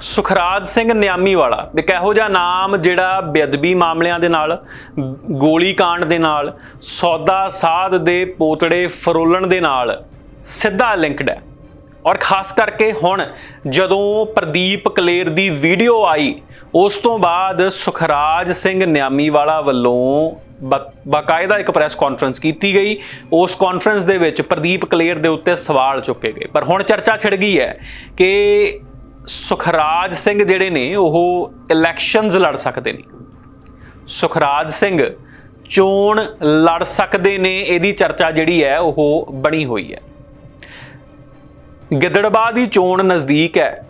ਸੁਖਰਾਜ ਸਿੰਘ ਨਿਆਮੀ ਵਾਲਾ ਇੱਕ ਇਹੋ ਜਿਹਾ ਨਾਮ ਜਿਹੜਾ ਬੇਅਦਬੀ ਮਾਮਲਿਆਂ ਦੇ ਨਾਲ, ਗੋਲੀ ਕਾਂਡ ਦੇ ਨਾਲ, ਸੌਦਾ ਸਾਧ ਦੇ ਪੋਤੜੇ ਫਰੋਲਣ ਦੇ ਨਾਲ ਸਿੱਧਾ ਲਿੰਕਡ ਹੈ। ਔਰ ਖਾਸ ਕਰਕੇ ਹੁਣ ਜਦੋਂ ਪ੍ਰਦੀਪ ਕਲੇਰ ਦੀ ਵੀਡੀਓ ਆਈ, ਉਸ ਤੋਂ ਬਾਅਦ ਸੁਖਰਾਜ ਸਿੰਘ ਨਿਆਮੀ ਵਾਲਾ ਵੱਲੋਂ ਬਾ- ਬਾਕਾਇਦਾ ਇੱਕ ਪ੍ਰੈਸ ਕਾਨਫਰੰਸ ਕੀਤੀ ਗਈ। ਉਸ ਕਾਨਫਰੰਸ ਦੇ ਵਿੱਚ ਪ੍ਰਦੀਪ ਕਲੇਰ ਦੇ ਉੱਤੇ ਸਵਾਲ ਚੁੱਕੇ ਗਏ। ਪਰ ਹੁਣ ਚਰਚਾ ਛਿੜ ਗਈ ਹੈ ਕਿ ਸੁਖਰਾਜ ਸਿੰਘ ਜਿਹੜੇ ਨੇ, ਉਹ ਇਲੈਕਸ਼ਨਸ ਲੜ ਸਕਦੇ ਨੇ। ਸੁਖਰਾਜ ਸਿੰਘ ਚੋਣ ਲੜ ਸਕਦੇ ਨੇ, ਇਹਦੀ ਚਰਚਾ ਜਿਹੜੀ ਹੈ, ਉਹ ਬਣੀ ਹੋਈ ਹੈ। ਗਿੱਦੜਬਾਹ ਦੀ ਚੋਣ ਨਜ਼ਦੀਕ ਹੈ।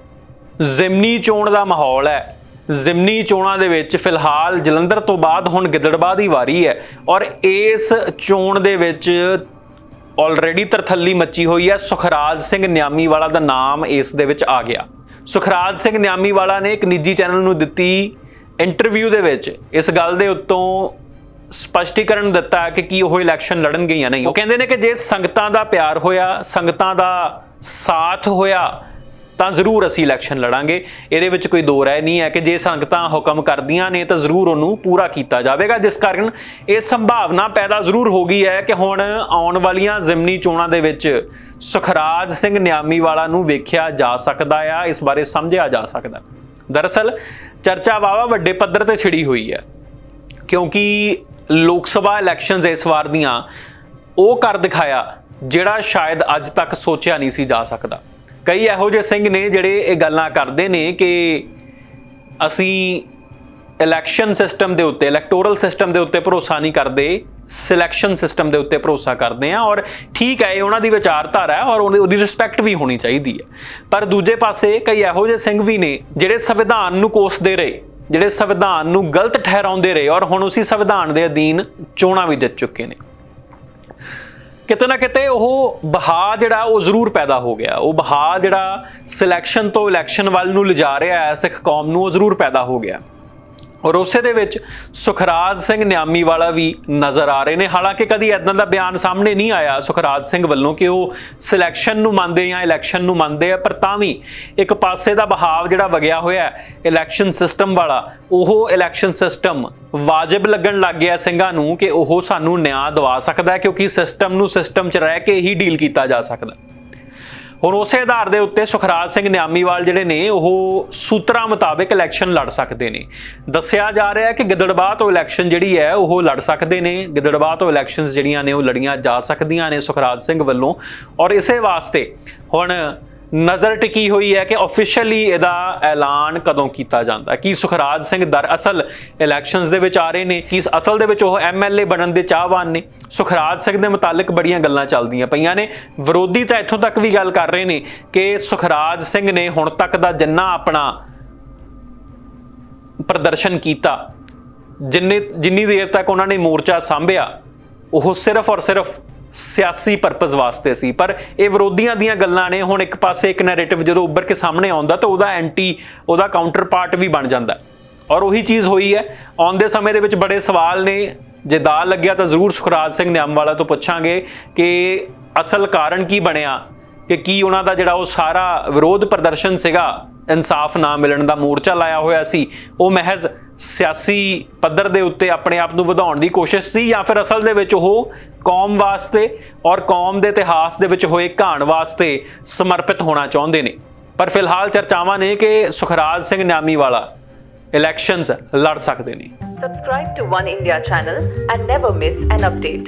ਜ਼ਿਮਨੀ ਚੋਣ ਦਾ ਮਾਹੌਲ ਹੈ। ਜ਼ਿਮਨੀ ਚੋਣਾਂ ਦੇ ਵਿੱਚ ਫਿਲਹਾਲ ਜਲੰਧਰ ਤੋਂ ਬਾਅਦ ਹੁਣ ਗਿੱਦੜਬਾਹ ਦੀ ਵਾਰੀ ਹੈ ਔਰ ਇਸ ਚੋਣ ਦੇ ਵਿੱਚ ਆਲਰੇਡੀ ਤਰਥੱਲੀ ਮੱਚੀ ਹੋਈ ਹੈ। ਸੁਖਰਾਜ ਸਿੰਘ ਨਿਆਮੀ ਵਾਲਾ ਦਾ ਨਾਮ ਇਸ ਦੇ ਵਿੱਚ ਆ ਗਿਆ। ਸੁਖਰਾਜ ਸਿੰਘ ਨਿਆਮੀ ਵਾਲਾ ਨੇ ਇੱਕ ਨਿੱਜੀ ਚੈਨਲ ਨੂੰ ਦਿੱਤੀ ਇੰਟਰਵਿਊ ਦੇ ਵਿੱਚ। ਇਸ ਗੱਲ ਦੇ ਉੱਤੋਂ ਸਪਸ਼ਟੀਕਰਨ ਦਿੱਤਾ ਕਿ ਕੀ ਉਹ ਇਲੈਕਸ਼ਨ ਲੜਨਗੇ ਜਾਂ ਨਹੀਂ। ਉਹ ਕਹਿੰਦੇ ਨੇ ਕਿ ਜੇ ਸੰਗਤਾਂ ਦਾ ਪਿਆਰ ਹੋਇਆ, ਸੰਗਤਾਂ ਦਾ ਸਾਥ ਹੋਇਆ ਤਾਂ ਜ਼ਰੂਰ ਅਸੀਂ ਇਲੈਕਸ਼ਨ ਲੜਾਂਗੇ। ਇਹਦੇ ਵਿੱਚ ਕੋਈ ਦੋ ਰਾਏ ਨਹੀਂ ਹੈ ਕਿ ਜੇ ਸੰਗਤਾਂ ਹੁਕਮ ਕਰਦੀਆਂ ਨੇ ਤਾਂ ਜ਼ਰੂਰ ਉਹਨੂੰ ਪੂਰਾ ਕੀਤਾ ਜਾਵੇਗਾ। ਜਿਸ ਕਾਰਨ ਇਹ ਸੰਭਾਵਨਾ ਪੈਦਾ ਜ਼ਰੂਰ ਹੋ ਗਈ ਹੈ ਕਿ ਹੁਣ ਆਉਣ ਵਾਲੀਆਂ ਜ਼ਿਮਨੀ ਚੋਣਾਂ ਦੇ ਵਿੱਚ ਸੁਖਰਾਜ ਸਿੰਘ ਨਿਆਮੀ ਵਾਲਾ ਨੂੰ ਵੇਖਿਆ ਜਾ ਸਕਦਾ ਆ, ਇਸ ਬਾਰੇ ਸਮਝਿਆ ਜਾ ਸਕਦਾ। ਦਰਅਸਲ ਚਰਚਾ ਵਾਵਾ ਵੱਡੇ ਪੱਧਰ ਤੇ ਛਿੜੀ ਹੋਈ ਹੈ। ਕਿਉਂਕਿ ਲੋਕ ਸਭਾ ਇਲੈਕਸ਼ਨਸ ਇਸ ਵਾਰ ਦੀਆਂ ਉਹ ਕਰ ਦਿਖਾਇਆ ਜਿਹੜਾ ਸ਼ਾਇਦ ਅੱਜ ਤੱਕ ਸੋਚਿਆ ਨਹੀਂ ਸੀ ਜਾ ਸਕਦਾ। ਕਈ ਇਹੋ ਜਿਹੇ ਸਿੰਘ ਨੇ ਜਿਹੜੇ ਇਹ ਗੱਲਾਂ ਕਰਦੇ ਨੇ ਕਿ ਅਸੀਂ ਇਲੈਕਸ਼ਨ ਸਿਸਟਮ ਦੇ ਉੱਤੇ ਇਲੈਕਟੋਰਲ ਸਿਸਟਮ ਦੇ ਉੱਤੇ ਭਰੋਸਾ ਨਹੀਂ ਕਰਦੇ ਸਿਲੈਕਸ਼ਨ ਸਿਸਟਮ ਦੇ ਉੱਤੇ ਭਰੋਸਾ ਕਰਦੇ ਆ ਔਰ ਠੀਕ ਹੈ, ਇਹ ਉਹਨਾਂ ਦੀ ਵਿਚਾਰਧਾਰਾ ਹੈ ਔਰ ਉਹਦੀ- ਰਿਸਪੈਕਟ ਵੀ ਹੋਣੀ ਚਾਹੀਦੀ ਹੈ। ਪਰ ਦੂਜੇ ਪਾਸੇ ਕਈ ਇਹੋ ਜਿਹੇ ਸਿੰਘ ਵੀ ਨੇ ਜਿਹੜੇ ਸੰਵਿਧਾਨ ਨੂੰ ਕੋਸਦੇ ਰਹੇ, ਜਿਹੜੇ ਸੰਵਿਧਾਨ ਨੂੰ ਗਲਤ ਠਹਿਰਾਉਂਦੇ ਰਹੇ ਔਰ ਹੁਣ ਉਸੇ ਸੰਵਿਧਾਨ ਦੇ ਅਧੀਨ ਚੋਣਾਂ ਵੀ ਜਿੱਤ ਚੁੱਕੇ ਨੇ। ਕਿਤੇ ਨਾ ਕਿਤੇ ਉਹ ਬਹਾ ਜਿਹੜਾ ਉਹ ਜ਼ਰੂਰ ਪੈਦਾ ਹੋ ਗਿਆ। ਉਹ ਬਹਾ ਜਿਹੜਾ ਸਿਲੈਕਸ਼ਨ ਤੋਂ ਇਲੈਕਸ਼ਨ ਵੱਲ ਨੂੰ ਲਿਜਾ ਰਿਹਾ ਹੈ, ਸਿੱਖ ਕੌਮ ਨੂੰ, ਉਹ ਜ਼ਰੂਰ ਪੈਦਾ ਹੋ ਗਿਆ। ਔਰ ਉਸੇ ਦੇ ਵਿੱਚ ਸੁਖਰਾਜ ਸਿੰਘ ਨਿਆਮੀ ਵਾਲਾ ਵੀ ਨਜ਼ਰ ਆ ਰਹੇ ਨੇ। ਹਾਲਾਂਕਿ ਕਦੀ ਇਦਾਂ ਦਾ ਬਿਆਨ ਸਾਹਮਣੇ ਨਹੀਂ ਆਇਆ ਸੁਖਰਾਜ ਸਿੰਘ ਵੱਲੋਂ ਕਿ ਉਹ ਸਿਲੈਕਸ਼ਨ ਨੂੰ ਮੰਨਦੇ ਜਾਂ ਇਲੈਕਸ਼ਨ ਨੂੰ ਮੰਨਦੇ ਆ, ਪਰ ਤਾਂ ਵੀ ਇੱਕ ਪਾਸੇ ਦਾ ਬਹਾਵ ਜਿਹੜਾ ਵਗਿਆ ਹੋਇਆ ਹੈ ਇਲੈਕਸ਼ਨ ਸਿਸਟਮ ਵਾਲਾ, ਉਹ ਇਲੈਕਸ਼ਨ ਸਿਸਟਮ ਵਾਜਬ ਲੱਗਣ ਲੱਗ ਗਿਆ ਸਿੰਘਾਂ ਨੂੰ ਕਿ ਉਹ ਸਾਨੂੰ ਨਿਆਂ ਦਵਾ ਸਕਦਾ ਹੈ ਕਿਉਂਕਿ ਸਿਸਟਮ ਨੂੰ ਸਿਸਟਮ 'ਚ ਰਹਿ ਕੇ ਹੀ ਡੀਲ ਕੀਤਾ ਜਾ ਸਕਦਾ ਹੁਣ ਉਸੇ ਆਧਾਰ ਦੇ ਉੱਤੇ ਸੁਖਰਾਜ ਸਿੰਘ ਨਿਆਮੀਵਾਲ ਜਿਹੜੇ ਨੇ, ਉਹ ਸੂਤਰਾਂ ਮੁਤਾਬਕ ਇਲੈਕਸ਼ਨ ਲੜ ਸਕਦੇ ਨੇ। ਦੱਸਿਆ ਜਾ ਰਿਹਾ ਹੈ ਕਿ ਗਿੱਦੜਬਾਹ ਤੋਂ ਇਲੈਕਸ਼ਨ ਜਿਹੜੀ ਹੈ, ਉਹ ਲੜ ਸਕਦੇ ਨੇ। ਗਿੱਦੜਬਾਹ ਤੋਂ ਇਲੈਕਸ਼ਨਸ ਜਿਹੜੀਆਂ ਨੇ, ਉਹ ਲੜੀਆਂ ਜਾ ਸਕਦੀਆਂ ਨੇ ਸੁਖਰਾਜ ਸਿੰਘ ਵੱਲੋਂ। ਔਰ ਇਸੇ ਵਾਸਤੇ ਹੁਣ ਨਜ਼ਰ ਟਿਕੀ ਹੋਈ ਹੈ ਕਿ ਆਫੀਸ਼ੀਅਲੀ ਇਹਦਾ ਐਲਾਨ ਕਦੋਂ ਕੀਤਾ ਜਾਂਦਾ ਹੈ? ਕੀ ਸੁਖਰਾਜ ਸਿੰਘ ਦਰਅਸਲ ਇਲੈਕਸ਼ਨਸ ਦੇ ਵਿੱਚ ਆ ਰਹੇ ਨੇ? ਕੀ ਅਸਲ ਦੇ ਵਿੱਚ ਉਹ ਐਮਐਲਏ ਬਣਨ ਦੇ ਚਾਹਵਾਨ ਨੇ? ਸੁਖਰਾਜ ਸਿੰਘ ਦੇ ਮੁਤਾਲਕ ਬੜੀਆਂ ਗੱਲਾਂ ਚੱਲਦੀਆਂ ਪਈਆਂ ਨੇ। ਵਿਰੋਧੀ ਤਾਂ ਇੱਥੋਂ ਤੱਕ ਵੀ ਗੱਲ ਕਰ ਰਹੇ ਨੇ ਕਿ ਸੁਖਰਾਜ ਸਿੰਘ ਨੇ ਹੁਣ ਤੱਕ ਦਾ ਜਿੰਨਾ ਆਪਣਾ ਪ੍ਰਦਰਸ਼ਨ ਕੀਤਾ, ਜਿੰਨੇ ਜਿੰਨੀ ਦੇਰ ਤੱਕ ਉਹਨਾਂ ਨੇ ਮੋਰਚਾ ਸਾਂਭਿਆ, ਉਹ ਸਿਰਫ ਔਰ ਸਿਰਫ ਸਿਆਸੀ ਪਰਪਸ ਵਾਸਤੇ ਸੀ। ਪਰ ਇਹ ਵਿਰੋਧੀਆਂ ਦੀਆਂ ਗੱਲਾਂ ਨੇ, ਹੁਣ ਇੱਕ ਪਾਸੇ ਇੱਕ ਨੈਰੇਟਿਵ ਜਦੋਂ ਉੱਭਰ ਕੇ ਸਾਹਮਣੇ ਆਉਂਦਾ, ਤਾਂ ਉਹਦਾ ਐਂਟੀ ਉਹਦਾ ਕਾਊਂਟਰ ਪਾਰਟ ਵੀ ਬਣ ਜਾਂਦਾ। ਔਰ ਉਹੀ ਚੀਜ਼ ਹੋਈ ਹੈ। ਆਉਂਦੇ ਸਮੇਂ ਦੇ ਵਿੱਚ ਬੜੇ ਸਵਾਲ ਨੇ। ਜੇ ਦਾਲ ਲੱਗਿਆ ਤਾਂ ਜ਼ਰੂਰ ਸੁਖਰਾਜ ਸਿੰਘ ਨਿਆਮਵਾਲਾ ਤੋਂ ਪੁੱਛਾਂਗੇ ਕਿ ਅਸਲ ਕਾਰਨ ਕੀ ਬਣਿਆ, ਕਿ ਕੀ ਉਹਨਾਂ ਦਾ ਜਿਹੜਾ ਉਹ ਸਾਰਾ ਵਿਰੋਧ ਪ੍ਰਦਰਸ਼ਨ ਸੀਗਾ, ਇਨਸਾਫ ਨਾ ਮਿਲਣ ਦਾ ਮੋਰਚਾ ਲਾਇਆ ਹੋਇਆ ਸੀ। ਉਹ ਮਹਿਜ਼ ਸਿਆਸੀ ਪੱਧਰ ਦੇ ਉੱਤੇ ਆਪਣੇ ਆਪ ਨੂੰ ਵਧਾਉਣ ਦੀ ਕੋਸ਼ਿਸ਼ ਸੀ ਜਾਂ ਫਿਰ ਅਸਲ ਦੇ ਵਿੱਚ ਉਹ ਕੌਮ ਵਾਸਤੇ ਔਰ ਕੌਮ ਦੇ ਇਤਿਹਾਸ ਦੇ ਵਿੱਚ ਹੋਏ ਘਾਣ ਵਾਸਤੇ ਸਮਰਪਿਤ ਹੋਣਾ ਚਾਹੁੰਦੇ ਨੇ ਪਰ ਫਿਲਹਾਲ ਚਰਚਾਵਾਂ ਨੇ ਕਿ ਸੁਖਰਾਜ ਸਿੰਘ ਨਿਆਮੀ ਵਾਲਾ ਇਲੈਕਸ਼ਨਸ ਲੜ ਸਕਦੇ ਨੇ Subscribe to One India channel and never miss an update.